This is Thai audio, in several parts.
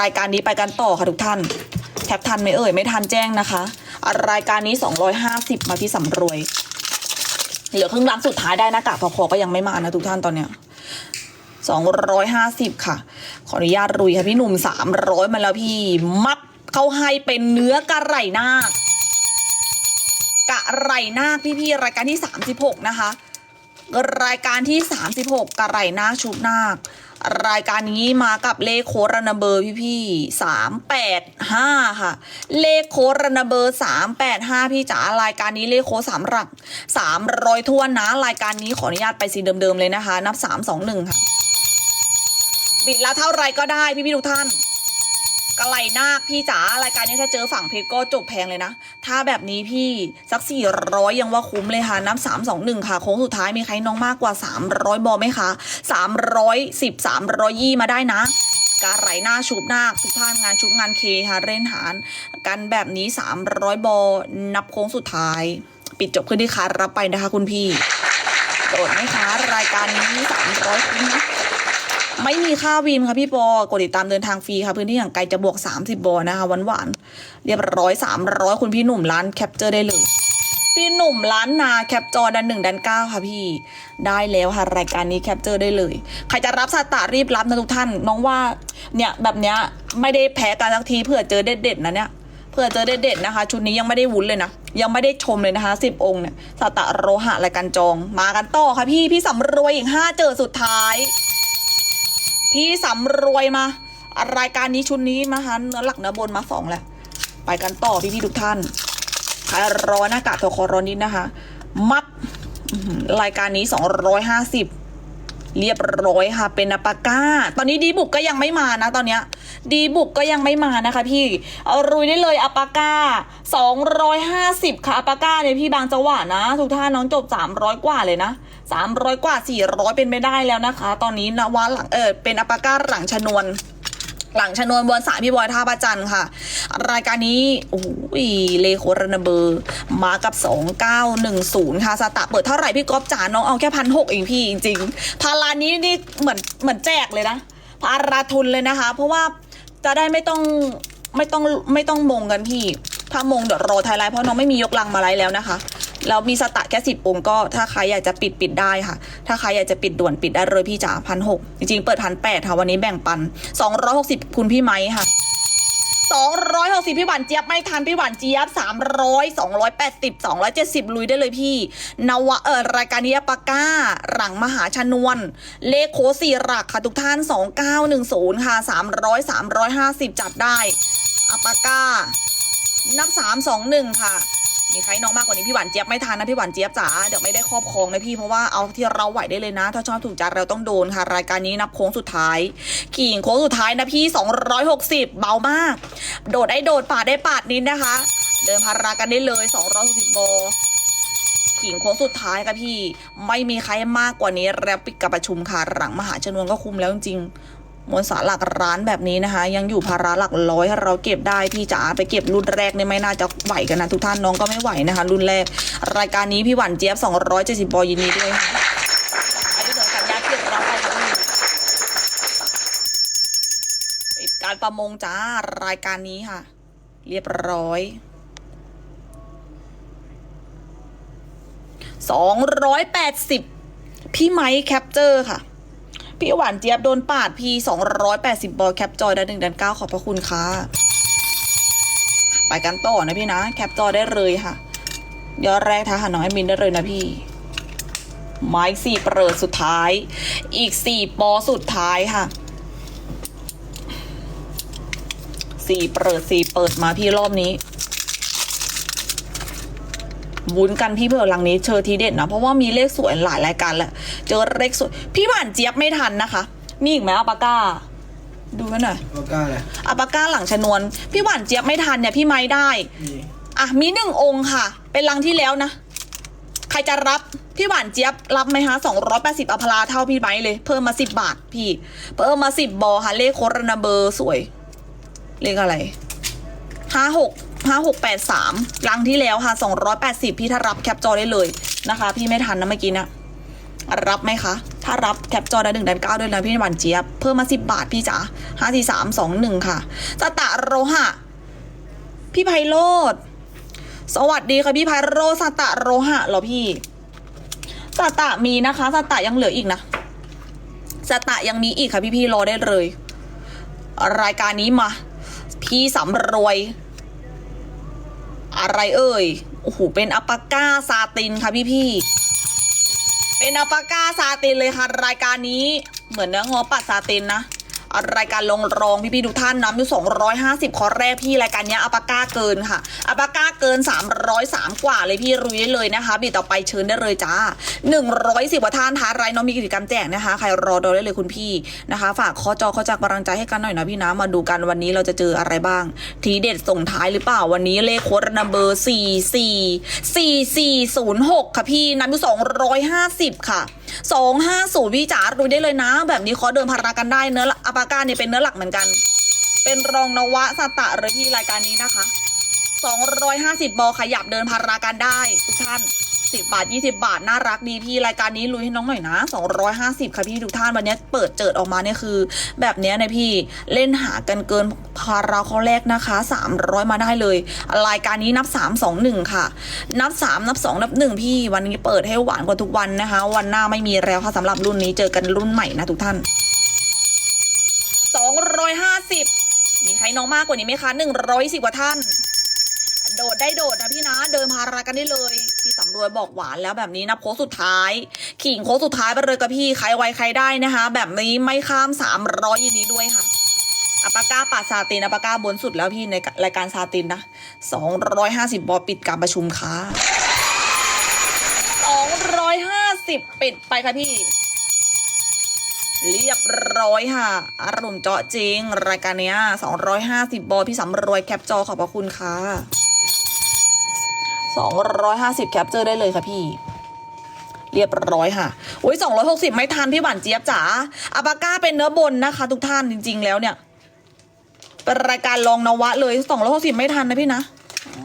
รายการนี้ไปกันต่อค่ะทุกท่านแคปทันไหมเอ่ย ไม่ทันแจ้งนะคะ รายการนี้ 250 มาที่สำรวย เหลือครึ่งล้านสุดท้ายได้หน้ากากพอคอก็ยังไม่มานะทุกท่านตอนเนี้ย250 ค่ะ ขออนุญาตรุยค่ะพี่หนุ่ม 300 มาแล้วพี่ มับเขาให้เป็นเนื้อกระไหล่นาคกระไหล่นาคพี่ๆรายการที่ 36 นะคะ รายการที่ 36กระไหล่นาคชุบนาค รายการนี้มากับเลขโคดรนาเบอร์พี่พี่สามแปดห้าค่ะ เลขโคดรนาเบอร์สามแปดห้าพี่จ๋ารายการนี้เลขโคสามหลักสามร้อยทวนนะ รายการนี้ขออนุญาตไปสีเดิมๆเลยนะคะ นับสามสองหนึ่งค่ะ บิดละเท่าไรก็ได้พี่พี่ทุกท่าน กระไหลนาคพี่จ๋ารายการนี้ถ้าเจอฝั่งเพชรก็จบแพงเลยนะ ถ้าแบบนี้พี่สักสี่ร้อยยังว่าคุ้มเลยค่ะนับสามสองหนึ่งค่ะ โค้งสุดท้ายมีใครน้องมากกว่าสามร้อยบอไหมคะสามร้อยสิบสามร้อยยี่มาได้นะการไหลหน้าชุบนาคทุกท่านงานชุบงานเคค่ะเล่นหาร กันแบบนี้สามร้อยบอนับโค้งสุดท้าย ปิดจบขึ้นที่คารับไปนะคะ คุณพี่โดดไหมคะรายการนี้สามร้อยคุ้มนะ ไม่มีค่าวินค่ะพี่ปอกดติดตามเดินทางฟรีค่ะพื้นที่อย่างไกลจะบวก 30บอนะคะหวานหวานๆเรียบร้อย 300 คุณพี่หนุ่มร้านแคปเจอร์ได้เลยพี่หนุ่มร้านนาแคปจอดันหนึ่งดันเก้าค่ะพี่ ได้แล้วค่ะ รายการนี้แคปเจอร์ได้เลย ใครจะรับสตาร์รีบรับนะทุกท่าน น้องว่าเนี่ยแบบเนี้ยไม่ได้แพ้กันสักทีเผื่อเจอเด็ดๆนะเนี่ยเผื่อเจอเด็ดๆนะคะ ชุดนี้ยังไม่ได้วุ้นเลยนะ ยังไม่ได้ชมเลยนะคะสิบองค์เนี่ยสตาร์โรหะรายการจอง มากันต่อค่ะพี่พี่สำรวยอีกห้าเจอสุดท้าย พี่สำรวยมา รายการนี้ชุดนี้นะคะเนื้อหลักเนื้อบนมาสองแล้วไปกันต่อพี่พี่ทุกท่านใครรอหน้ากากทคอรอนิดนะคะ มัดรายการนี้สองร้อยห้าสิบเรียบร้อยค่ะ เป็นอปาก้า ตอนนี้ดีบุกก็ยังไม่มานะ ตอนเนี้ยดีบุกก็ยังไม่มานะคะ พี่เอารุยได้เลยอปาก้าสองร้อยห้าสิบค่ะอปาก้าเนี่ยพี่บางจังหวะนะ ทุกท่านน้องจบสามร้อยกว่าเลยนะ สามร้อยกว่าสี่ร้อยเป็นไม่ได้แล้วนะคะ ตอนนี้นว่าหลังเออเป็นอปาก้าหลังชนวน หลังชนวนบนสายพี่บอยท่าประจันค่ะ รายการนี้โอ้โหเลโครนเบอร์ มากับ 2910 ค่ะสตาร์เปิดเท่าไหร่พี่ก๊อฟจ๋าน้องเอาแค่พันหกเองพี่จริงๆพารานี้นี่เหมือนเหมือนแจกเลยนะพาราทุนเลยนะคะ เพราะว่าจะได้ไม่ต้องไม่ต้องไม่ต้องมงกันพี่ถ้ามงเดี๋ยวรอไทยไลน์เพราะน้องไม่มียกลังมาไลฟ์แล้วนะคะ แล้วมีสตะแค่สิบองค์ก็ถ้าใครอยากจะปิดปิดได้ค่ะ ถ้าใครอยากจะปิดด่วนปิดได้เลยพี่จ๋าพันหกจริงๆ เปิดพันแปดค่ะวันนี้แบ่งปันสองร้อยหกสิบคุณพี่ไม้ค่ะสองร้อยหกสิบพี่หวานเจี๊ยบไม่ทันพี่หวานเจี๊ยบสามร้อยสองร้อยแปดสิบสองร้อยเจ็ดสิบลุยได้เลยพี่ นวะเออรายการนี้ปาก้า หลังมหาชนวน เลขโคสี่หลักค่ะทุกท่านสองเก้าหนึ่งศูนย์ค่ะสามร้อยสามร้อยห้าสิบจัดได้อปาก้า นับสามสองหนึ่งค่ะ มีใครน้องมากกว่านี้พี่หวานเจี๊ยบไม่ทันนะพี่หวานเจี๊ยบจ๋าเดี๋ยวไม่ได้ครอบครองนะพี่เพราะว่าเอาที่เราไหวได้เลยนะ ถ้าชอบถูกใจเราต้องโดนค่ะ รายการนี้นับโค้งสุดท้ายขี่โค้งสุดท้ายนะพี่ 260 เบามาก โดดได้โดดปาดได้ปาดนิดนะคะ เดินพารากันได้เลย260โบขิงโค้งสุดท้ายค่ะพี่ ไม่มีใครมากกว่านี้แล้วปิดกับประชุมค่ะหลังมหาชนวนก็คุมแล้วจริงๆ มวลสารหลักร้านแบบนี้นะคะ ยังอยู่ภาระหลักร้อยเราเก็บได้พี่จ๋าไปเก็บรุ่นแรกเนี่ยไม่น่าจะไหวกันนะทุกท่านน้องก็ไม่ไหวนะคะ รุ่นแรก รายการนี้พี่หวานเจี๊ยบ 270บอยินดีด้วยค่ะอายุเหลือสัญญาเก็บเราไปค่ะปิดการประมงจ้ารายการนี้ค่ะ เรียบร้อยสองร้อยแปดสิบพี่ไมค์แคปเจอร์ค่ะ พี่หวานเจี๊ยบโดนปาดพี่สองร้อยแปดสิบบอลแคปจอยได้หนึ่งดันเก้าขอบพระคุณค่ะ ไปกันต่อนะพี่นะ แคปจอยได้เลยค่ะยอดแรกท้าหาน้องแอดมินได้เลยนะพี่ ไม้สี่เปิดสุดท้าย อีกสี่ปอสุดท้ายค่ะสี่เปิดสี่เปิดมาพี่รอบนี้ วุ้นกันพี่เผื่อหลังนี้เชอทีเด็ดนะเพราะว่ามีเลขสวยหลายรายการแหละเจอเลขสวยพี่หวานเจี๊ยบไม่ทันนะคะ มีอีกไหมอัปปาก้า ดูกันหน่อยก็กล้าเลยอัปปาก้าหลังชนวน พี่หวานเจี๊ยบไม่ทันเนี่ยพี่ไม้ได้มีอะมีหนึ่งองค์ค่ะ เป็นลังที่แล้วนะ ใครจะรับพี่หวานเจี๊ยบรับไหมคะสองร้อยแปดสิบอภราเท่าพี่ไม้เลย เพิ่มมาสิบบาทพี่ เพิ่มมาสิบบอค่ะเลขโคตรนาเบอร์สวย เลขอะไรห้าหก ห้าหกแปดสามลังที่แล้วค่ะสองร้อยแปดสิบพี่ถ้ารับแคปจอได้เลยนะคะ พี่ไม่ทันนะเมื่อกี้นะรับไหมคะ ถ้ารับแคปจอได้หนึ่งแดนเก้าด้วยนะพี่หวานเจี๊ยบ เพิ่มมาสิบบาทพี่จ๋าห้าสี่สามสองหนึ่งค่ะสตะโรหะ พี่ไพโรธสวัสดีค่ะพี่ไพโรธสตะโรหะเหรอพี่สตะมีนะคะสตะยังเหลืออีกนะสตะยังมีอีกค่ะพี่พี่รอได้เลย รายการนี้มา พี่สำรวย อะไรเอ่ย โอ้โห เป็นอัปปาก้าซาตินค่ะพี่พี่ เป็นอัปปาก้าซาตินเลยค่ะ รายการนี้เหมือนเนื้องอปัดซาตินนะ รายการลงรองพี่พี่ๆทุกท่านน้ำอยู่250 ขอแรกพี่รายการนี้อัปปาก้าเกินค่ะอัปปาก้าเกิน 303 กว่าเลยพี่รุยได้เลยนะคะบีต่อไปเชิญได้เลยจ้า 110กว่าท่านท้าไรน้องมีกิจกรรมแจกนะคะ ใครรอดูได้เลยคุณพี่นะคะ ฝากข้อจอข้อจากกำลังใจให้กันหน่อยนะพี่นะมาดูกันวันนี้เราจะเจออะไรบ้าง ทีเด็ดส่งท้ายหรือเปล่าวันนี้เลขโค้ดนัมเบอร์44 4406 ค่ะพี่น้ำอยู่250 ค่ะ 250พี่จ๋าดูได้เลยนะ แบบนี้ขอเดินพารากันได้เนื้ออัปาก้าเนี่ยเป็นเนื้อหลักเหมือนกัน เป็นรองนวะสตะเลยที่รายการนี้นะคะ 250บอขยับเดินพารากันได้ทุกท่าน 10บาท20บาท น่ารักดีพี่รายการนี้ลุยให้น้องหน่อยนะ250ค่ะพี่ทุกท่านวันนี้เปิดเจิดออกมาเนี่ยคือ แบบเนี้ยนะพี่เล่นหากันเกินพาราข้อแรกนะคะ300มาได้เลย รายการนี้นับ3 2 1ค่ะ นับ3นับ2นับ1พี่วันนี้เปิดให้หวานกว่าทุกวันนะคะ วันหน้าไม่มีแล้วค่ะสำหรับรุ่นนี้เจอกันรุ่นใหม่นะทุกท่าน250มีใครน้องมากกว่านี้ไหมคะ110กว่าท่าน ดดได้โดดนะพี่นะ เดินพารากันได้เลย พี่สำรวยบอกหวานแล้วแบบนี้นะโค้สุดท้าย ขิงโค้สุดท้ายไปเลยกับพี่ใครไวใครได้นะคะ แบบนี้ไม่ข้าม300ยินดีด้วยค่ะอัปาก้าปัดซาตินอัปาก้าบนสุดแล้วพี่ในรายการซาตินนะ250บบอปิดการประชุมค่ะ250ปิดไปค่ะพี่เรียบร้อยค่ะ อารมณ์เจาะจริง รายการเนี้ย250 บอพี่สำรวยแคปจอขอบพระคุณค่ะ 250แคปเจอร์ได้เลยค่ะพี่ เรียบร้อยค่ะอุ้ย260 ไม่ทันพี่หวานเจี๊ยบจ๋าอาบาก้าเป็นเนื้อบนนะคะ ทุกท่านจริง ๆ แล้วเนี่ยเป็นรายการลองนวะเลย260ไม่ทันนะพี่นะ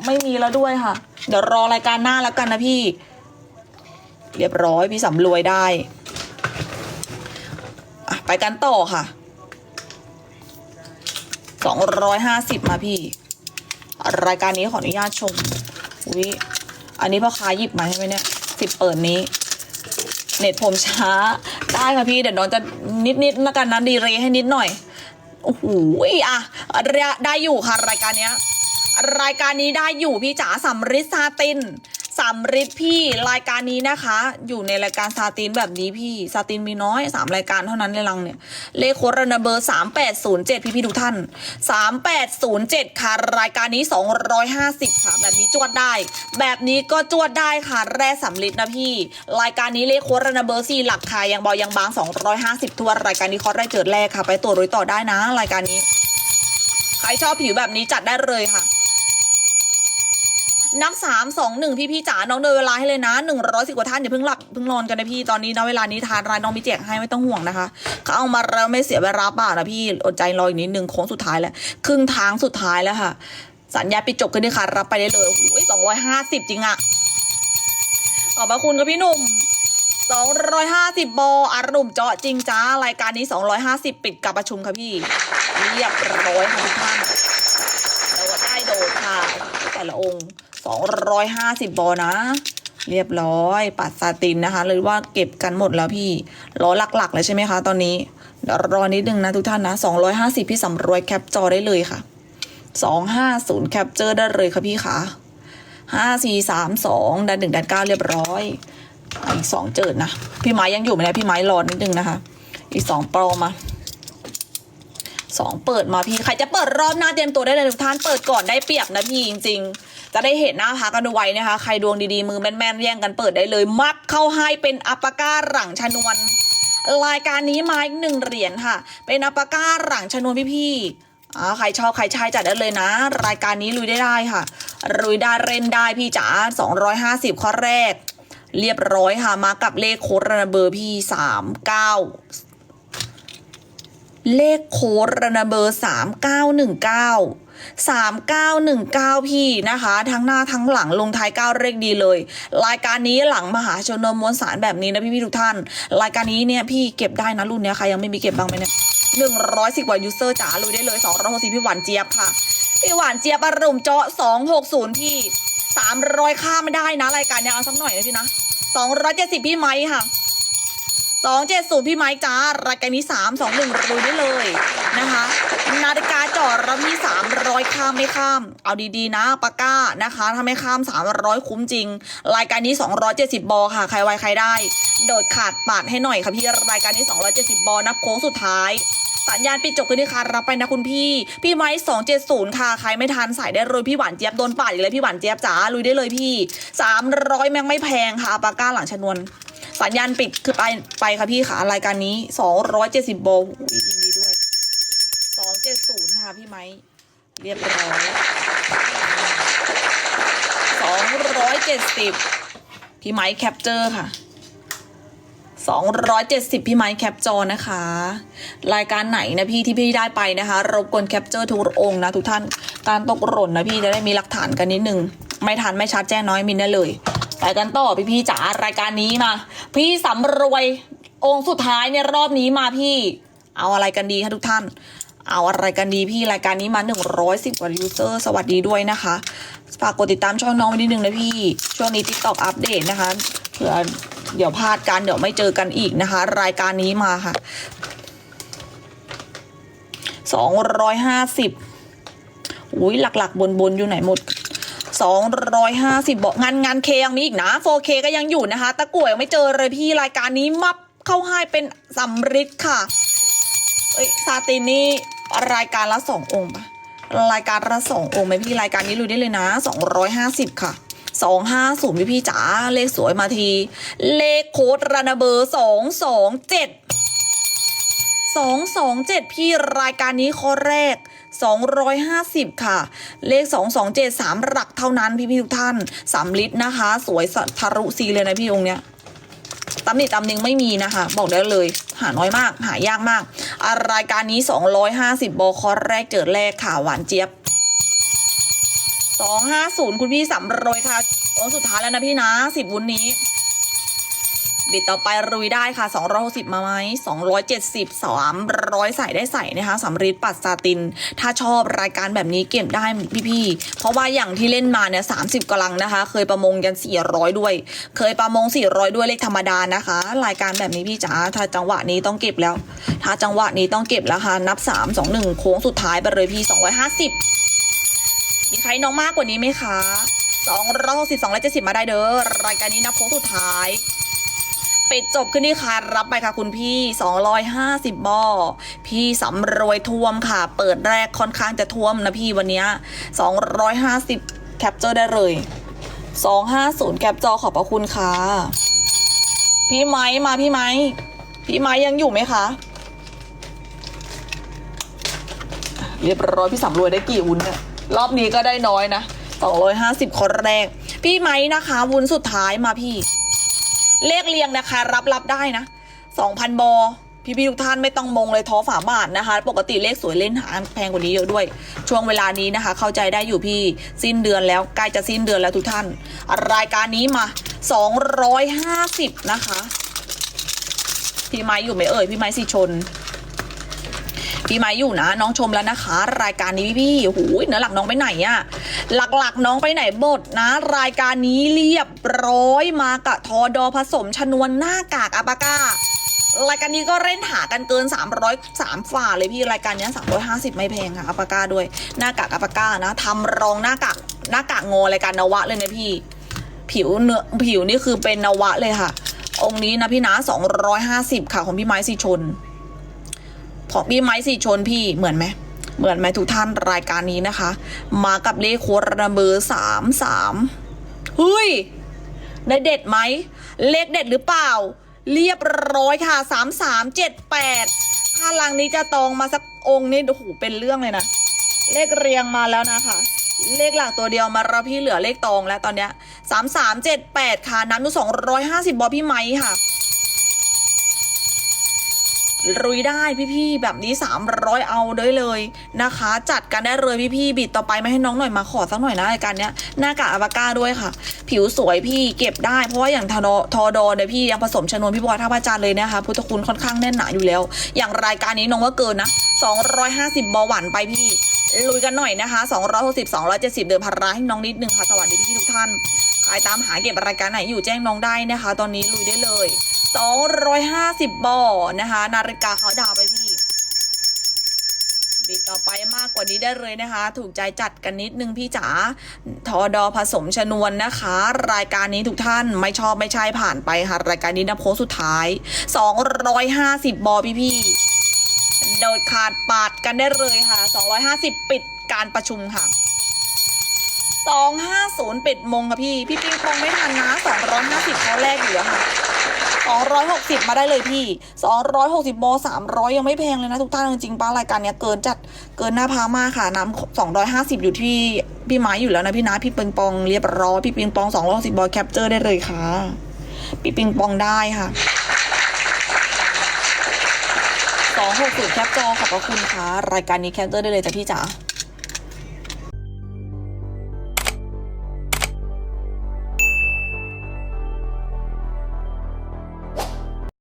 ไม่มีแล้วด้วยค่ะ เดี๋ยวรอรายการหน้าแล้วกันนะพี่ เรียบร้อยพี่สำรวยได้อะไปกันต่อค่ะสองร้อยห้าสิบมาพี่ รายการนี้ขออนุญาตชม อุ้ยอันนี้พ่อค้าหยิบมาใช่ไหมเนี่ยสิบเปิดนี้ เน็ตผมช้า ได้ค่ะพี่ เดี๋ยวน้องจะนิดนิดๆแล้วกันนะดีเรย์ให้นิดหน่อย โอ้โหอะได้อยู่ค่ะรายการเนี้ย รายการนี้ได้อยู่พี่จ๋าสำริดซาติน สำริดพี่รายการนี้นะคะ อยู่ในรายการซาตินแบบนี้พี่ซาตินมีน้อยสามรายการเท่านั้นในรังเนี่ย เลขโคดระเบอร์สามแปดศูนย์เจ็ดพี่พี่ทุกท่านสามแปดศูนย์เจ็ดค่ะรายการนี้สองร้อยห้าสิบค่ะแบบนี้จวดได้ แบบนี้ก็จวดได้ค่ะแร่สำริดนะพี่ รายการนี้เลขโคดระเบอร์สี่หลักค่ะยังบอยังบางสองร้อยห้าสิบทวรายการนี้คอร์สได้เจิดแรกค่ะ ไปตรวจโดยต่อได้นะ รายการนี้ ใครชอบผิวแบบนี้จัดได้เลยค่ะ นับสามสองหนึ่งพี่พี่จ๋าน้องเดินเวลาให้เลยนะหนึ่งร้อยสิบกว่าท่านอย่าเพิ่งหลับเพิ่งนอนกันนะพี่ตอนนี้นะเวลานี้ทานรายน้องมีแจกให้ไม่ต้องห่วงนะคะเขาเอามาแล้วไม่เสียเวลาเปล่านะพี่อดใจรออีกนิดนึงโค้งสุดท้ายแล้วครึ่งทางสุดท้ายแล้วค่ะ สัญญาปิดจบกันด้วยค่ะ รับไปได้เลยโอ้ยสองร้อยห้าสิบจริงอะขอบพระคุณครับพี่หนุ่มสองร้อยห้าสิบบออารมณ์เจาะจริงจ้ารายการนี้สองร้อยห้าสิบปิดการประชุมค่ะพี่เรียบร้อยค่ะทุกท่านโดดได้โดดค่ะแต่ละองค์ สองร้อยห้าสิบบอนะ เรียบร้อย ปัดซาตินนะคะหรือว่าเก็บกันหมดแล้วพี่ล้อหลักๆเลยใช่ไหมคะ ตอนนี้รอนิดนึงนะทุกท่านนะสองร้อยห้าสิบพี่สำรวยแคปจอได้เลยค่ะสองห้าศูนย์แคปเจอร์ได้เลยค่ะพี่ค่ะห้าสี่สามสองดันหนึ่งดันเก้าเรียบร้อยอีกสองเจิดนะ พี่ไม้ยังอยู่ไหมนะพี่ไม้รอนิดนึงนะคะ อีกสองโปรมาสองเปิดมาพี่ ใครจะเปิดรอบหน้าเตรียมตัวได้เลยทุกท่านเปิดก่อนได้เปรียบนะพี่จริง ๆ จะได้เห็นหน้าพักกันไว้นะคะ ใครดวงดีๆ มือแม่นๆ แย่งกันเปิดได้เลย มักเข้าให้เป็นอัปปาก้าหลังชนวน รายการนี้มาอีกหนึ่งเหรียญค่ะ เป็นอัปปาก้าหลังชนวนพี่ๆอ่าใครชอบใครใช้จัดได้เลยนะ รายการนี้ลุยได้ได้ค่ะลุยได้เล่นได้พี่จ๋า250 ข้อแรก เรียบร้อยค่ะ มากับเลขโค้ดระเบอร์พี่สามเก้าเลขโค้ดระนาเบอร์สามเก้าหนึ่งเก้าสามเก้าหนึ่งเก้าพี่นะคะ ทั้งหน้าทั้งหลังลงท้ายเก้าเลขดีเลย รายการนี้หลังมหาชนมวลสารแบบนี้นะพี่พี่ทุกท่าน รายการนี้เนี่ยพี่เก็บได้นะรุ่นเนี้ยใครยังไม่มีเก็บบ้างไหมเนี่ยหนึ่งร้อยสิบกว่ายูเซอร์จ๋าลุยได้เลยสองร้อยหกสิบพี่หวานเจี๊ยบค่ะ พี่หวานเจี๊ยบอารมณ์เจาะสองหกศูนย์พี่สามร้อยค่าไม่ได้นะ รายการเนี้ยเอาสักหน่อยนะพี่นะสองร้อยเจ็ดสิบพี่ไม้ค่ะ สองเจ็ดศูนย์พี่ไม้จ้ารายการนี้สามสองหนึ่งรุยได้เลยนะคะ นาฬิกาจอดแล้วพี่สามร้อยข้ามไม่ข้าม เอาดีๆนะปากก้านะคะถ้าไม่ข้ามสามร้อยคุ้มจริง รายการนี้สองร้อยเจ็ดสิบบอค่ะ ใครไวใครได้ โดดขาดปาดให้หน่อยค่ะพี่รายการนี้สองร้อยเจ็ดสิบบอนับโค้งสุดท้ายสัญญาณปิดจบคืนนี้ค่ะรับไปนะคุณพี่ พี่ไม้สองเจ็ดศูนย์ค่ะ ใครไม่ทันใส่ได้เลยพี่หวานเจี๊ยบโดนปาดอีกเลยพี่หวานเจี๊ยบจ๋าลุยได้เลยพี่สามร้อยแม่งไม่แพงค่ะปากก้าหลังชนวน สัญญาณปิดคือไปไปค่ะพี่ค่ะรายการนี้สองร้อยเจ็ดสิบโบยินดีด้วยสองเจ็ดศูนย์ค่ะพี่ไม้เรียบร้อยสองร้อยเจ็ดสิบพี่ไม้แคปเจอร์ค่ะสองร้อยเจ็ดสิบพี่ไม้แคปจอนะคะ รายการไหนนะพี่ที่พี่ได้ไปนะคะ รบกวนแคปเจอร์ทุกองค์นะทุกท่านการตกหล่นนะพี่จะได้มีหลักฐานกันนิดนึง ไม่ทันไม่ชัดแจ้งน้อยมินได้เลย ไปกันต่อพี่พี่ๆจ๋ารายการนี้มา พี่สำรวยองค์สุดท้ายเนี่ยรอบนี้มาพี่ เอาอะไรกันดีคะทุกท่าน เอาอะไรกันดีพี่รายการนี้มา 110 กว่ายูเซอร์สวัสดีด้วยนะคะฝากกดติดตามช่องน้องไว้นิดนึงนะพี่ ช่วงนี้ TikTok อัปเดตนะคะเผื่อเดี๋ยวพลาดกันเดี๋ยวไม่เจอกันอีกนะคะ รายการนี้มาค่ะ250อุ้ยหลักๆ บนๆ อยู่ไหนหมด 250บอกงานงานเคยังมีอีกนะ 4K ก็ยังอยู่นะคะ ตะกั่วยังไม่เจอเลยพี่รายการนี้มับเข้าให้เป็นสำริดค่ะเอ้ยซาตินนี่รายการละสององค์ปะรายการละสององค์ไหมพี่รายการนี้ลุยได้เลยนะสองร้อยห้าสิบค่ะสองห้าศูนย์พี่พี่จ๋าเลขสวยมาที เลขโค้ดรานาเบอร์สองสองเจ็ดสองสองเจ็ดพี่รายการนี้ข้อแรก สองร้อยห้าสิบค่ะ เลขสองสองเจ็ดสามหลักเท่านั้นพี่พี่ทุกท่านสามลิตรนะคะ สวยสทะรุซีเลยนะพี่องค์เนี้ยตำหนิตำหนิงไม่มีนะคะ บอกได้เลย หาน้อยมาก หายากมาก รายการนี้ 250บอคอร์แรกเจอแรกค่ะ หวานเจี๊ยบ 250 คุณพี่สำรวยค่ะองสุดท้ายแล้วนะพี่นะสิบวุ้นนี้ บิดต่อไปรุยได้ค่ะ 260 มาไหม270 300 ใส่ได้ใส่นะคะสำริดปัดซาติน ถ้าชอบรายการแบบนี้เก็บได้พี่ๆ เพราะว่าอย่างที่เล่นมาเนี่ย30กำลังนะคะ เคยประมงยัน 400 ด้วย เคยประมง 400 ด้วยเลขธรรมดานะคะ รายการแบบนี้พี่จ๋าถ้าจังหวะนี้ต้องเก็บแล้ว ถ้าจังหวะนี้ต้องเก็บแล้วค่ะนับ 3 2 1 โค้งสุดท้ายไปเลยพี่ 250 มีใครน้องมากกว่านี้ไหมคะ2 6 270 มาได้เด้อรายการนี้นับโค้งสุดท้าย ปิดจบขึ้นที่ค่ะรับไปค่ะคุณพี่ 250บอพี่สำรวยท่วมค่ะ เปิดแรกค่อนข้างจะท่วมนะพี่วันนี้ย250 แคปเจอร์ได้เลย 250 แคปจอขอบพระคุณค่ะ พี่ไม้มาพี่ไม้ พี่ไม้ยังอยู่ไหมคะ เรียบร้อยพี่สำรวยได้กี่วุ้นเนี่ยรอบนี้ก็ได้น้อยนะ 250 คนแรก พี่ไม้นะคะ วุ้นสุดท้ายมาพี่ เลขเรียงนะคะรับรับได้นะสองพันบอพี่พี่ๆทุกท่านไม่ต้องมงเลยท้อฝาบาทนะคะ ปกติเลขสวยเล่นหาแพงกว่านี้เยอะด้วย ช่วงเวลานี้นะคะ เข้าใจได้อยู่พี่สิ้นเดือนแล้วใกล้จะสิ้นเดือนแล้วทุกท่าน รายการนี้มา 250 นะคะ พี่ไม้อยู่ไหมเอ่ยพี่ไม้สิชน พี่ไม้อยู่นะ น้องชมแล้วนะคะ รายการนี้พี่พี่โอ้โหเนื้อหลักน้องไปไหนอะหลักๆน้องไปไหนหมดนะ รายการนี้เรียบร้อยมากับทอดอผสมชนวนหน้ากากอาปาการายการนี้ก็เล่นหากันเกิน 303ฝ่าเลยพี่รายการนี้ย350 ไม่แพงค่ะอาปากาด้วยหน้ากากอาปากานะทำรองหน้ากากหน้ากากงอรายการนวะเลยนะพี่ ผิวเนื้อผิวนี่คือเป็นนวะเลยค่ะ องค์นี้นะพี่นะ250 ค่ะของพี่ไม้สีชน ของพี่ไม้สีชนพี่เหมือนไหมเหมือนไหมทุกท่านรายการนี้นะคะ มากับเลขโค้ดรเบอร์สามสามเฮ้ยได้เด็ดไหม เลขเด็ดหรือเปล่า เรียบร้อยค่ะสามสามเจ็ดแปดถ้าลังนี้จะตองมาสักองค์นี่โอ้โหเป็นเรื่องเลยนะ เลขเรียงมาแล้วนะคะ เลขหลักตัวเดียวมาแล้วพี่เหลือเลขตองแล้วตอนเนี้ยสามสามเจ็ดแปดค่ะน้ำอยู่สองร้อยห้าสิบบอพี่ไม้ค่ะ รุยได้พี่ๆแบบนี้ 300 เอาได้เลยนะคะ จัดกันได้เลยพี่ๆบิดต่อไปมาให้น้องหน่อยมาขอสักหน่อยนะรายการเนี้ยหน้ากากอาบาก้าด้วยค่ะ ผิวสวยพี่เก็บได้เพราะว่าอย่างทอทอดอเนี่ยพี่ยังผสมชนวนพี่บอยท่าพระจันทร์เลยนะคะพุทธคุณค่อนข้างแน่นหนาอยู่แล้ว อย่างรายการนี้น้องว่าเกินนะ 250บอหวานไปพี่ลุยกันหน่อยนะคะ260 270 เดิมพันราให้น้องนิดนึงค่ะ สวัสดีพี่ๆทุกท่านใครตามหาเก็บรายการไหนอยู่แจ้งน้องได้นะคะ ตอนนี้ลุยได้เลย 250บอนะคะ นาฬิกาเขาดาวไปพี่ บิดต่อไปมากกว่านี้ได้เลยนะคะ ถูกใจจัดกันนิดนึงพี่จ๋าทอดอผสมชนวนนะคะ รายการนี้ทุกท่านไม่ชอบไม่ใช่ผ่านไปค่ะ รายการนี้นะโพสสุดท้าย 250 บอพี่พี่ๆโดดขาดปาดกันได้เลยค่ะ 250 ปิดการประชุมค่ะ250ปิดมงค่ะพี่ พี่ปิงปองไม่ทันนะ250เขาแรกอยู่แล้วค่ะ 260 มาได้เลยพี่ 260บอ300 ยังไม่แพงเลยนะทุกท่านจริงๆป้ารายการเนี้ยเกินจัดเกินหน้าพามากค่ะน้ำ250 อยู่ที่พี่ไม้อยู่แล้วนะพี่นะพี่ปิงปองเรียบร้อยพี่ปิงปอง260บอแคปเจอร์ได้เลยค่ะพี่ปิงปองได้ค่ะ260แคปจอขอบพระคุณค่ะรายการนี้แคปเจอร์ได้เลยจ้ะพี่จ๋า